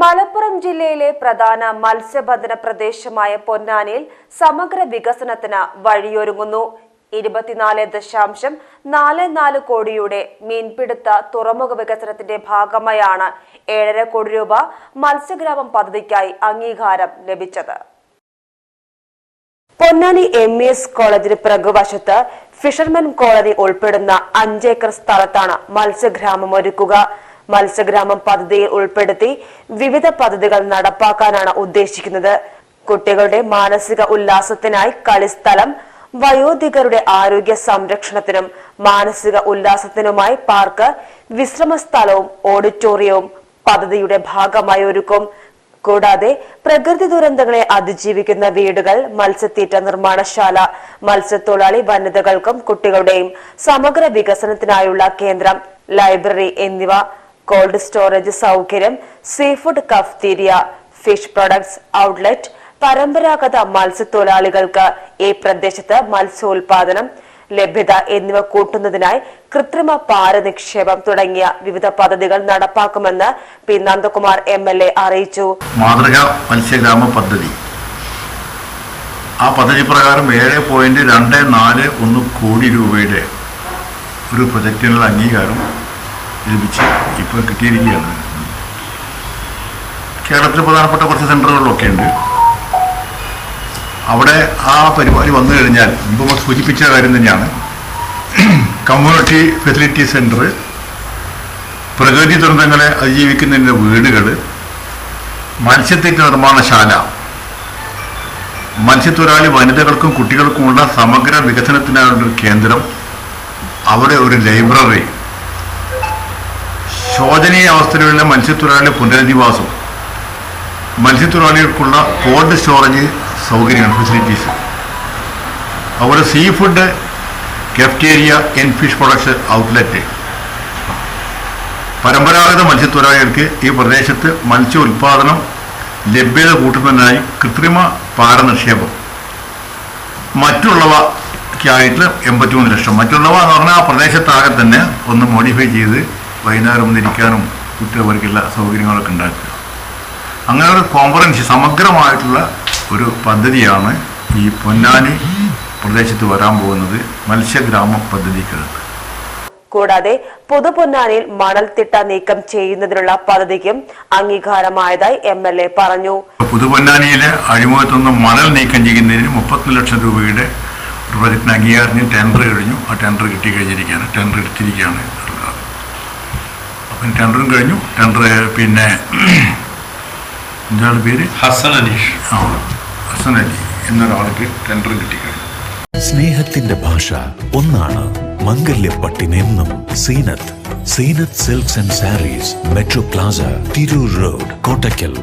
മലപ്പുറം ജില്ലയിലെ പ്രധാന മത്സ്യബന്ധന പ്രദേശമായ പൊന്നാനിയിൽ സമഗ്ര വികസനത്തിന് വഴിയൊരുങ്ങുന്നു. ഇരുപത്തിനാല് ദശാംശം നാല് നാല് കോടിയുടെ മീൻപിടുത്ത തുറമുഖ വികസനത്തിന്റെ ഭാഗമായാണ് ഏഴര കോടി രൂപ മത്സ്യഗ്രാമം പദ്ധതിക്കായി അംഗീകാരം ലഭിച്ചത്. പൊന്നാനി എം ഇ എസ് കോളേജിന് പ്രകുവശത്ത് ഫിഷർമെൻ കോളനി ഉൾപ്പെടുന്ന അഞ്ചേക്കർ സ്ഥലത്താണ് മത്സ്യഗ്രാമം ഒരുക്കുക. മത്സ്യഗ്രാമം പദ്ധതിയിൽ ഉൾപ്പെടുത്തി വിവിധ പദ്ധതികൾ നടപ്പാക്കാനാണ് ഉദ്ദേശിക്കുന്നത്. കുട്ടികളുടെ മാനസിക ഉല്ലാസത്തിനായി കളിസ്ഥലം വയോധികരുടെ ആരോഗ്യ സംരക്ഷണത്തിനും മാനസിക ഉല്ലാസത്തിനുമായി പാർക്ക് വിശ്രമ സ്ഥലവും ഓഡിറ്റോറിയവും പദ്ധതിയുടെ ഭാഗമായി ഒരുക്കും. കൂടാതെ പ്രകൃതി ദുരന്തങ്ങളെ അതിജീവിക്കുന്ന വീടുകൾ മത്സ്യത്തീറ്റ നിർമ്മാണശാല മത്സ്യത്തൊഴിലാളി വനിതകൾക്കും കുട്ടികളുടെയും സമഗ്ര വികസനത്തിനായുള്ള കേന്ദ്രം ലൈബ്രറി എന്നിവ കോൾഡ് സ്റ്റോറേജ് സൗകര്യം sea food cafeteria fish products outlet പരമ്പരാഗത മത്സ്യത്തൊഴിലാളികൾക്ക് ഈ പ്രദേശത്ത് മത്സ്യോൽപാദനം ലഭ്യത എന്നിവ കൂട്ടുന്നതിനായി കൃത്രിമ പാര നിക്ഷേപം തുടങ്ങിയ വിവിധ പദ്ധതികൾ നടപ്പാക്കുമെന്ന് P Nandakumar M L A അറിയിച്ചു. മാതൃക മത്സ്യഗ്രാമ പദ്ധതി. ആ പദ്ധതി പ്രകാരം ഏഴ് പോയിന്റ് രണ്ട് നാല് ഒന്ന് കോടി രൂപയുടെ ഒരു പ്രൊജക്റ്റിനുള്ള അംഗീകാരം ലഭിച്ച് ഇപ്പോൾ കിട്ടിയിരിക്കുകയാണ്. കേരളത്തിൽ പ്രധാനപ്പെട്ട കുറച്ച് സെന്ററുകളിലൊക്കെ ഉണ്ട്. അവിടെ ആ പരിപാടി വന്നു കഴിഞ്ഞാൽ മുമ്പ് സൂചിപ്പിച്ച കാര്യം തന്നെയാണ്. കമ്മ്യൂണിറ്റി ഫെസിലിറ്റി സെന്റർ പ്രകൃതി ദുരന്തങ്ങളെ അതിജീവിക്കുന്നതിന്റെ വീടുകൾ മത്സ്യത്തിന്റെ നിർമ്മാണശാല മത്സ്യത്തൊഴിലാളി വനിതകൾക്കും കുട്ടികൾക്കുമുള്ള സമഗ്ര വികസനത്തിനായുള്ള ഒരു കേന്ദ്രം അവിടെ ഒരു ലൈബ്രറി ശോചനീയ അവസ്ഥയിലുള്ള മത്സ്യത്തൊഴിലാളി പുനരധിവാസം. മത്സ്യത്തൊഴിലാളികൾക്കുള്ള കോൾഡ് സ്റ്റോറേജ് സൗകര്യങ്ങൾ ഫെസിലിറ്റീസ് അതുപോലെ sea food cafeteria and fish production outlet പരമ്പരാഗത മത്സ്യത്തൊഴിലാളികൾക്ക് ഈ പ്രദേശത്ത് മത്സ്യ ഉൽപാദനം ലഭ്യത കൂട്ടുന്നതിനായി കൃത്രിമ പാര നിക്ഷേപം മറ്റുള്ളവയ്ക്കായിട്ട് എൺപത്തിമൂന്ന് ലക്ഷം. മറ്റുള്ളവ എന്ന് പറഞ്ഞാൽ ആ പ്രദേശത്താകെ തന്നെ ഒന്ന് മോഡിഫൈ ചെയ്ത് വൈകുന്നേരം ഒന്നിരിക്കാനും കുട്ടികൾക്കുള്ള സൗകര്യങ്ങളൊക്കെ ഉണ്ടാക്കുക. അങ്ങനെ ഒരു കോമ്പറൻസ് സമഗ്രമായിട്ടുള്ള ഒരു പദ്ധതിയാണ് ഈ പൊന്നാനി പ്രദേശത്ത് വരാൻ പോകുന്നത് മത്സ്യഗ്രാമ പദ്ധതിക്കകത്ത്. കൂടാതെ പുതുപൊന്നാനിയിൽ മണൽത്തിട്ട നീക്കം ചെയ്യുന്നതിനുള്ള പദ്ധതിക്കും അംഗീകാരമായതായി എം എൽ എ പറഞ്ഞു. പുതുപൊന്നാനിയിലെ അഴിമുഖത്തുനിന്ന് മണൽ നീക്കം ചെയ്യുന്നതിന് മുപ്പത്തൊന്ന് ലക്ഷം രൂപയുടെ ഒരു പ്രൊജക്ടിന് അംഗീകാരത്തിന് ടെൻഡർ കഴിഞ്ഞു. ആ ടെൻഡർ കിട്ടി കഴിഞ്ഞിരിക്കുകയാണ് ടെൻഡർ എടുത്തിരിക്കുകയാണ്. ടെൻഡറും കഴിഞ്ഞു. ടെൻഡർ പിന്നെ എന്താണ് പേര്? ഹസൻ അനീഷ് ആ ഹസൻ അലി എന്നൊരാൾക്ക് ടെൻഡറും കിട്ടിക്കഴിഞ്ഞു. സ്നേഹത്തിന്റെ ഭാഷ ഒന്നാണ് മംഗല്യപ്പട്ടിനെന്നും Zeenath. Zeenath silks and sarees metro plaza Tirur road Kottakkal.